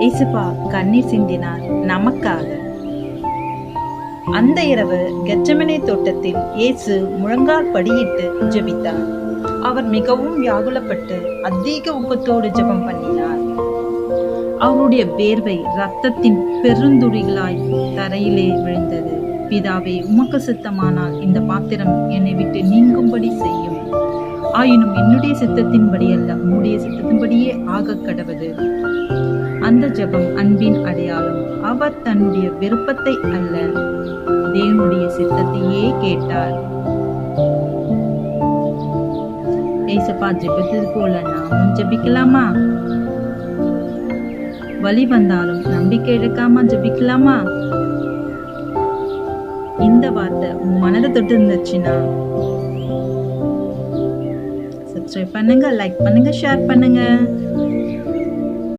இசுபா கண்ணீர் சிந்தினார் நமக்காக. அந்த இரவு கெச்சமனை தோட்டத்தில் இயேசு முழங்கால் படியிட்டு ஜெபித்தார். அவர் மிகவும் வியாகுலப்பட்டு அதிக ஊக்கத்தோடு ஜெபம் பண்ணினார். அவருடைய வேர்வை ரத்தத்தின் பெருந்துளிகளாய் தரையிலே விழுந்தது. பிதாவே உமக்கு சித்தமானால் இந்த பாத்திரம் என்னை விட்டு நீங்கும்படி செய்யும். ஆயினும் என்னுடைய சித்தத்தின்படி அல்ல உம்முடைய சித்தத்தின்படியே ஆக கடவது. அந்த ஜெபம் அன்பின் அடையாளம். அவர் தன்னுடைய விருப்பத்தை அல்ல தேவனுடைய சித்தத்தையே கேட்டார். ஏசப்பா ஜெபித்தது போல நாமும் ஜெபிக்கலாமா? வழி வந்தாலும் நம்பிக்கை இழக்காம ஜெபிக்கலாமா? இந்த வார்த்தை உன் மனதை தொட்டு இருந்துச்சுன்னா சப்ஸ்கிரைப் பண்ணுங்க லைக் பண்ணுங்க ஷேர் பண்ணுங்க.